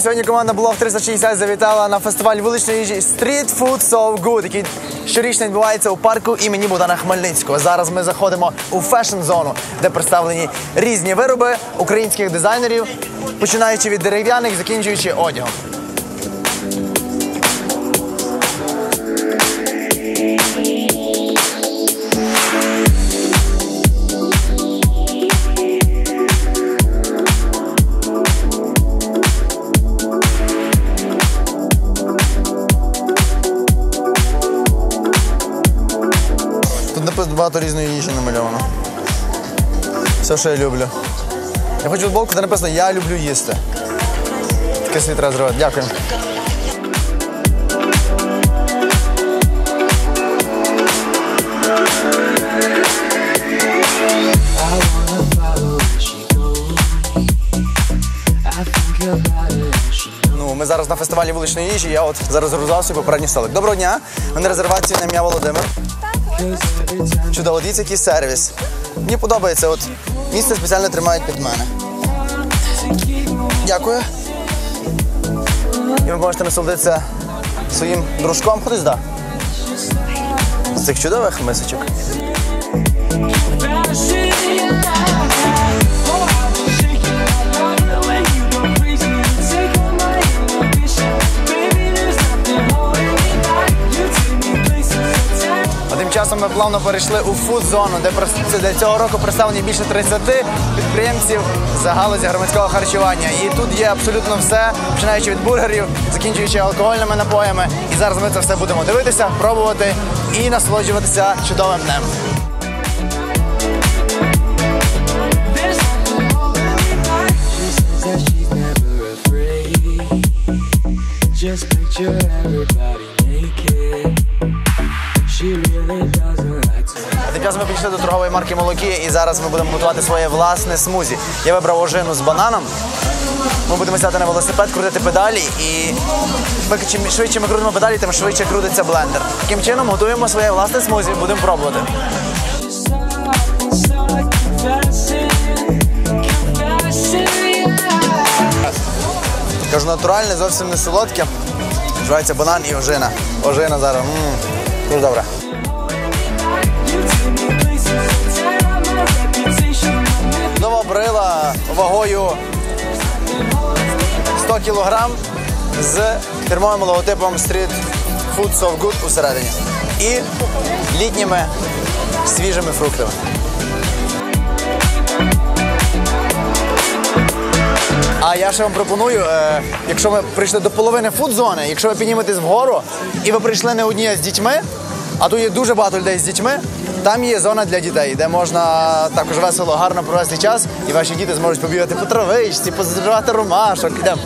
Сьогодні команда Блог 360 завітала на фестиваль вуличної їжі Street Food So Good, який щорічно відбувається у парку імені Богдана Хмельницького. Зараз ми заходимо у фешн-зону, де представлені різні вироби українських дизайнерів, починаючи від дерев'яних, закінчуючи одягом. Багато різної їжі намальовано. Все, що я люблю. Я хочу футболку, де написано Я люблю їсти. Таке світ зробити. Дякую. Ну, ми зараз на фестивалі вуличної їжі. Я от зараз розгрузав попередній столик. Доброго дня. Мене резервація на ім'я Володимир. Time Чудово, дивіться, який сервіс. Мені подобається, от місце спеціально тримають під мене. Дякую. І ви можете насолодитися своїм дружком. Ходи сюди. З цих чудових мисочок. Часом ми плавно перейшли у фуд-зону, де де цього року представлені більше 30 підприємців з галузі громадського харчування. І тут є абсолютно все, починаючи від бургерів, закінчуючи алкогольними напоями. І зараз ми це все будемо дивитися, пробувати і насолоджуватися чудовим днем. Just picture everybody часом ми підійшли до торгової марки молоки, і зараз ми будемо готувати своє власне смузі. Я вибрав ожину з бананом. Ми будемо сяти на велосипед, крутити педалі, і чим швидше ми крутимо педалі, тим швидше крутиться блендер. Таким чином готуємо своє власне смузі, будемо пробувати. Кажу, натуральне, зовсім не солодке. Вживається банан і ожина. Ожина зараз. Дуже добре. Нова вагою 100 кг з фірмовим логотипом Street Food So Good усередині. І літніми свіжими фруктами. А я ще вам пропоную, е, якщо ми прийшли до половини фудзони, якщо ви підніметесь вгору і ви прийшли не одні з дітьми, а тут є дуже багато людей з дітьми, там є зона для дітей, де можна також весело, гарно провести час, і ваші діти зможуть побігати по травичці, позривати ромашок. Йдемо.